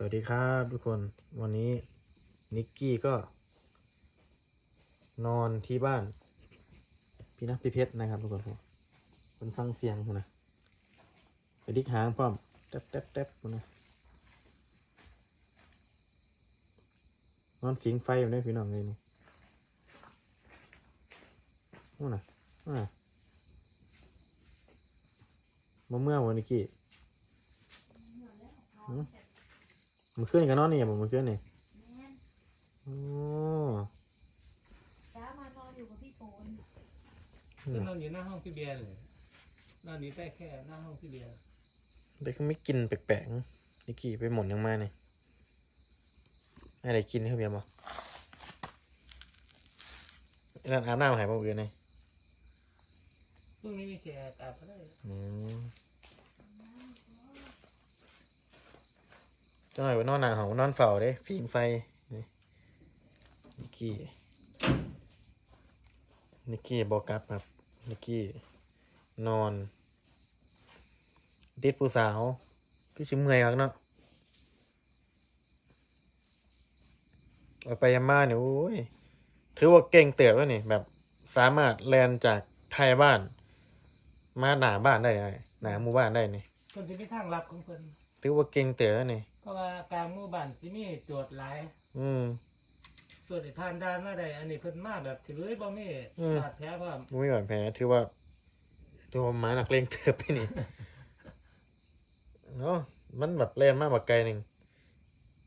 สวัสดีครับทุกคนวันนี้นิกกี้ก็ นอนที่บ้าน พี่นะพี่เพชรนะครับทุกคนผมคนฟังเสียงผมนะไปดิกหางพร้อมแต๊บแต๊บแต๊บผมนะนอนสิงไฟอยู่เนี่ยพี่น้องเลยนี่นู่นน่ะนู่นน่ะมาเมื่อวันนิกกี้หื มมันขึ้นกันนอนนี่อย่าบอกมันขึ้นนี่แม่นโอ้จ้ามานอนอยู่กับพี่โฟนก็นอนอยู่หน้าห้องพี่เบียร์เลยนอนอยู่ใต้แค่หน้าห้องพี่เบียร์แต่ก็ไม่กินแปลกๆนิกกี้ไปหมดยังมาเนี่ยอะไรกินให้เบียร์บ่ไอ้นั่นอาบน้ำหายไปเอื่นเลยพรุ่งนี้มีแขกอาบก็ได้อืม จังหน่อยว่านอนหนาของนอนเฝ้าเด้ฟิงไฟนี่นิกกี้นิกกี้บอกกลับครับนิกกี้นอนติดผู้สาวพี่ชิมเมื่อยครับเนาะเอาไปยามาเนี่ยโอ้ยถือว่าเก่งเติบแล้วนี่ แบบสามารถแลนจากไทยบ้าน มาหนาบ้านได้ไงหนาหมู่บ้านได้นี่คนที่ไม่ทางลับของคนถือว่าเก่งเติบแล้วนี่เพ ราะว่ากลางหมู่บ้านที่มีโจทย์หลายอืม โจทย์ที่ผ่านด้านมาได้อันนี้เพิ่นมาแบบที่เลยบ่มีอืม บาดแผลพร้อมมุ้ยบาดแผลถือว่าถือว่าหมาหนักเลงเติบไปนี่ เนาะมันแบบแรงมากแบบไกลหนึ่ง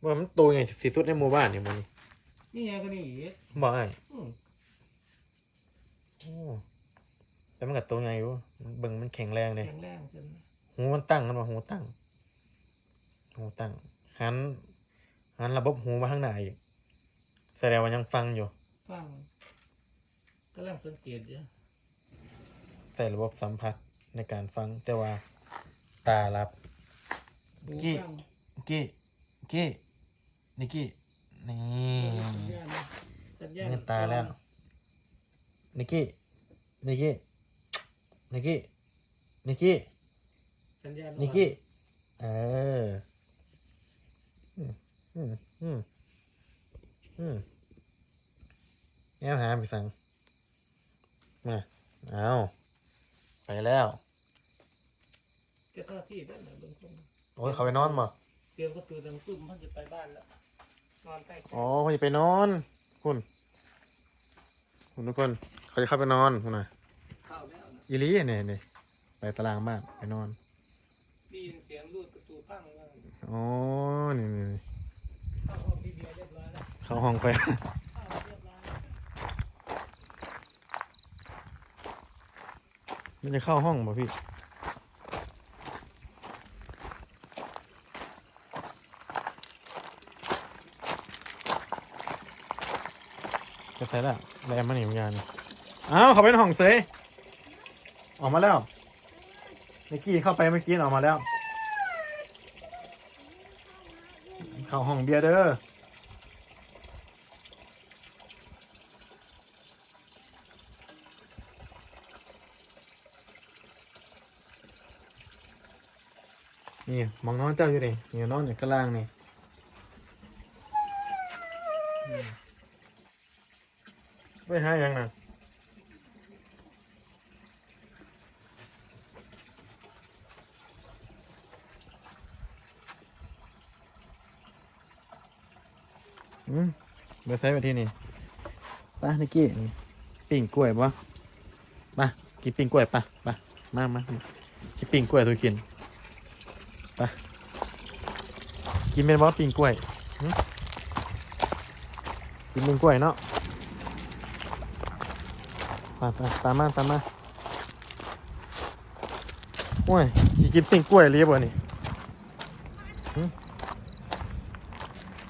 ว่ามันตัวไงสีสุดในหมู่บ้านเนี่ยมันนี่นี่ไงก็นี่อีกบอกไอ้อืมโอ้แต่มันกับตัวไงอยู่เบิ่งมันแข็งแรงเลยแข็งแรงจนหูมันตั้งกันมาหูตั้ง หูตั้งหันหันระบบหูมาข้างหน้าอีกแสดงว่ายังฟังอยู่ ฟังกำลังสังเกตอยู่ใส่ระบบสัมผัสในการฟังแต่ว่า ตารับ หูกี้ ฟังกี้กี้นิกกี้นี่สัญญาณสัญญาณเงินตาแล้วนิกกี้นิกกี้นิกกี้นิกกี้สัญญาณนิกกี้เอออืมอืมอืมอืม แอบหาไปสั่งมาเอาไปแล้วจะเข้าที่ได้ไหมเบื้องต้นโอ้ยเขาไปนอนบ่เตรียมประตูดังตุ้มมันจะไปบ้านแล้วนอนใต้อ๋อเขาจะไปนอน คุณ คุณทุกคนเขาจะเข้าไปนอนคุณน่ะเข้าแล้วนะอีลี่เนี่ยเนี่ยไปตารางบ้านไปนอนได้ยินเสียงรูดประตูพังแล้ว อ๋อ นี่นี่เข้าห้องพี่เบียร์เรียบร้อยแล้วเข้าห้องไปมันจะเข้าห้องป่ะพี่จะใส่ละแรงมาหนิเหมือนกันอ้าวเขาเป็นห้องเซยออกมาแล้วเมื่อกี้เข้าไปเมื่อกี้ออกมาแล้ว เข้าห้องเบียร์เด้อนี่มองน้อนเจ้าอยู่ดินี่น้อนอยู่ข้างล่างนี่อืมไปหายังนะ อืมไปใช้ไปที่นี่ไปนิกกี้นี่ปิ้งกล้วยปะมากินปิ้งกล้วยปะปะมามามากินปิ้งกล้วยตัวกินไปกินเป็นบอสปิงกล้วยหึกินปิงกล้วยเนาะไปไปตามมาตามมาโอ้ยสิกินปิงกล้วยเรียบวะนี่หึ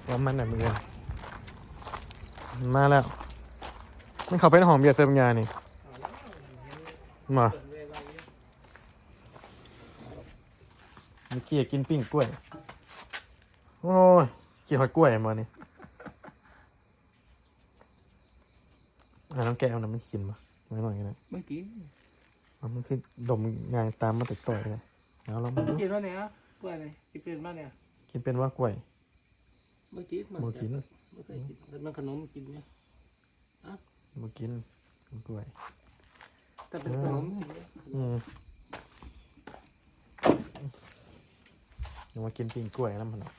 ว่ามันน่ะมึงอะมัน มาแล้ว มันเข้าไปในห้องเบียร์เซิร์ฟงานนี่เอาแล้วมาเปิดเวลาเยอะเมื่อกี้กินปิ้งกล้วย โอ้ยกินหอยกล้วยมานี่อ่าน้องแก้วนะมันกินมาไม่หน่อยกันนะเมื่อกี้เอามันคือดมงานตามมาติดต่อยเลยเอาแล้วมันกินว่าเนี่ยกล้วยเลยกินเป็นบ้านเนี่ยกินเป็นว่ากล้วยเมื่อกี้มันบ่กิน ไม่เคยกินแต่มันขนมกินเนี่ยมากินกินกล้วยแต่เป็นขนมกินเนี่ยอืมเดี๋ยวมากินปิ้งกล้วยแล้วมันเนาะ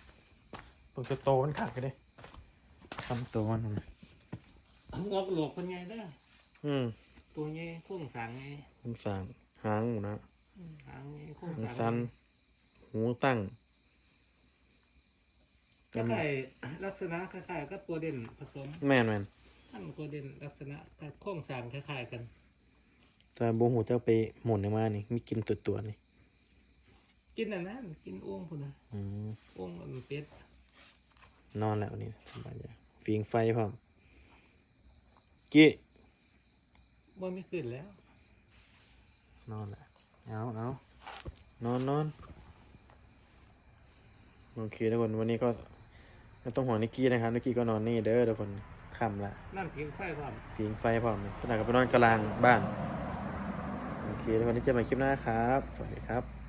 ปกติโตมันขาดกันเลยทำโตมันนะงอกหลอกเป็นไงได้ออืมตัวไงพุ่งสังไงมันสั่งหางหมูนะอืมหางไงพุ่งมันสัสังนหูตั้ง คล้ายๆลักษณะคล้ายๆกับตัวเด่นผสมแม่นแม่นทั้งตัวเด่นลักษณะแต่โครงสร้างคล้ายๆกันแต่บูหูเจ้าไปหมุนออกมานี่มีกินตัวตัวๆนี่กินอันนั้นกินอ้วงพุ่นนะอืมอ้วงมันเป็ดนอนแล้ววันนี่สบายใจฟิงไฟพร้อมกี้บ่ไม่ขึ้นแล้ว นอนแล้วเอาเอานอนนอนโอเคทุกคนวันนี้ก็ ไม่ต้องห่วงนิกกี้นะครับนิกกี้ก็นอนนี่เด้อทุกคนค่ำละนั่นเพียงไฟความฟิงไฟพร้อมเลยขณะกับไปนอนกลางบ้าน โอเคทุกคนที่เจอกันใหม่คลิปหน้าครับ สวัสดีครับ